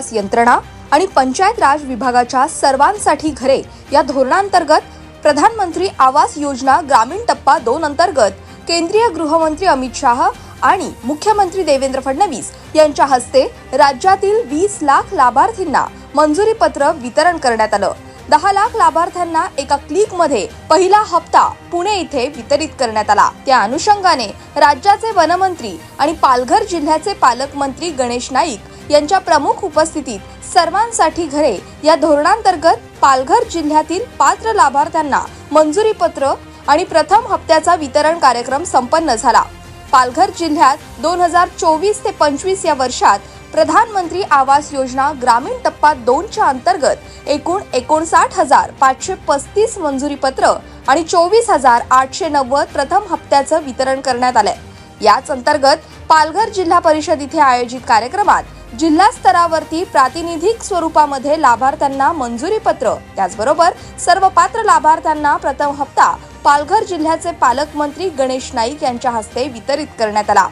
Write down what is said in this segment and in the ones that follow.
विकास यंत्रणा आणि पंचायत राज विभागाच्या सर्वांसाठी घरे या धोरणांतर्गत प्रधानमंत्री आवास योजना ग्रामीण टप्पा दोन अंतर्गत केंद्रीय गृहमंत्री अमित शाह आणि मुख्यमंत्री देवेंद्र फडणवीस यांच्या हस्ते राज्यातील वीस लाख लाभार्थींना मंजुरी पत्र वितरण करण्यात आलं. दहा लाख लाभार्थ्यांना एका क्लिकमध्ये पहिला हप्ता पुणे इथे वितरित करण्यात आला. त्या अनुषंगाने राज्याचे वनमंत्री आणि पालघर जिल्ह्याचे पालकमंत्री गणेश नाईक यांच्या प्रमुख उपस्थितीत सर्वांसाठी घरे. या धोरणांतर्गत पालघर जिल्ह्यातील पात्र लाभार्थ्यांना मंजुरी पत्र आणि प्रथम हप्त्याचा वितरण कार्यक्रम संपन्न झाला. पालघर जिल्ह्यात दोन हजार चोवीस ते पंचवीस या वर्षात प्रधानमंत्री आवास योजना ग्रामीण टप्पा दोनच्या अंतर्गत एकूण एकोणसाठ हजार पाचशे पस्तीस मंजुरी पत्र आणि चोवीस हजार आठशे नव्वद प्रथम हप्त्याचं वितरण करण्यात आलंय. याच अंतर्गत पालघर जिल्हा परिषद इथे आयोजित कार्यक्रमात जिल्हा स्तरावरती प्रातिनिधिक स्वरूपामध्ये लाभार्थ्यांना मंजुरी पत्र. त्याचबरोबर सर्व पात्र लाभार्थ्यांना प्रथम हप्ता पालघर जिल्ह्याचे पालकमंत्री गणेश नाईक यांच्या हस्ते वितरित करण्यात आला.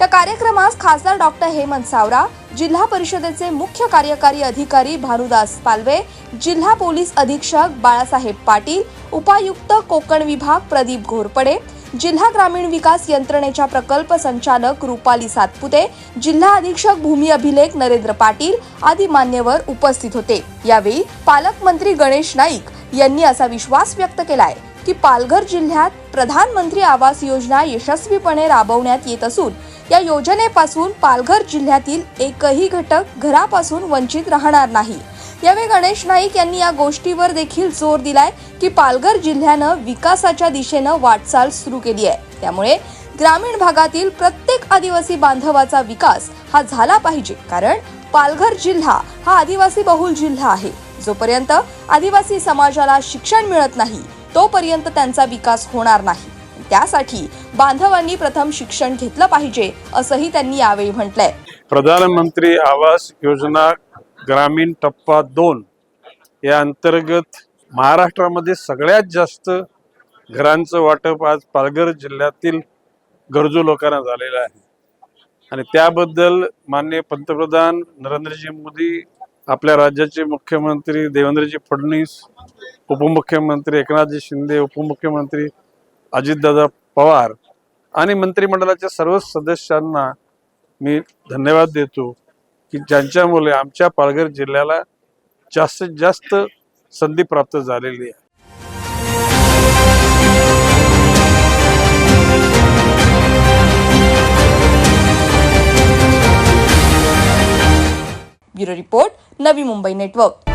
या कार्यक्रमास खासदार डॉक्टर हेमंत सावरा जिल्हा परिषदेचे मुख्य कार्यकारी अधिकारी भानुदास पालवे जिल्हा पोलीस अधीक्षक बाळासाहेब पाटील उपायुक्त कोकण विभाग प्रदीप घोरपडे जिल्हा ग्रामीण विकास यंत्रणेच्या प्रकल्प संचालक रुपाली सातपुते जिल्हा अधीक्षक भूमी अभिलेख नरेंद्र पाटील आदी मान्यवर उपस्थित होते. यावेळी पालकमंत्री गणेश नाईक यांनी असा विश्वास व्यक्त केलाय की पालघर जिल्ह्यात प्रधानमंत्री आवास योजना यशस्वीपणे राबवण्यात येत असून या योजनेपासून पालघर जिल्ह्यातील एकही घटक घरापासून वंचित राहणार नाही. यावेळी गणेश नाईक यांनी या गोष्टीवर देखील जोर दिलाय की पालघर जिल्ह्यानं विकासाच्या दिशेनं वाटचाल सुरू केली आहे. त्यामुळे ग्रामीण भागातील प्रत्येक आदिवासी बांधवाचा विकास हा झाला पाहिजे कारण पालघर जिल्हा हा आदिवासी बहुल जिल्हा आहे. जोपर्यंत आदिवासी समाजाला शिक्षण मिळत नाही तोपर्यंत त्यांचा विकास होणार नाही. त्यासाठी बांधवांनी प्रथम शिक्षण घेतलं पाहिजे असंही त्यांनी यावेळी म्हटलंय. प्रधानमंत्री आवास योजना ग्रामीण टप्पा दोन या अंतर्गत महाराष्ट्रामध्ये सगळ्यात जास्त घरांचं वाटप आज पालघर जिल्ह्यातील गरजू लोकांना झालेलं आहे. आणि त्याबद्दल माननीय पंतप्रधान नरेंद्रजी मोदी आपल्या राज्याचे मुख्यमंत्री देवेंद्रजी फडणवीस उपमुख्यमंत्री एकनाथजी शिंदे उपमुख्यमंत्री अजितदादा पवार आणि मंत्रिमंडळाच्या सर्व सदस्यांना मी धन्यवाद देतो. की ज्यांच्यामुळे आमच्या पालघर जिल्ह्याला जास्तीत जास्त संधी प्राप्त झालेली आहे. Bureau report Navi Mumbai network.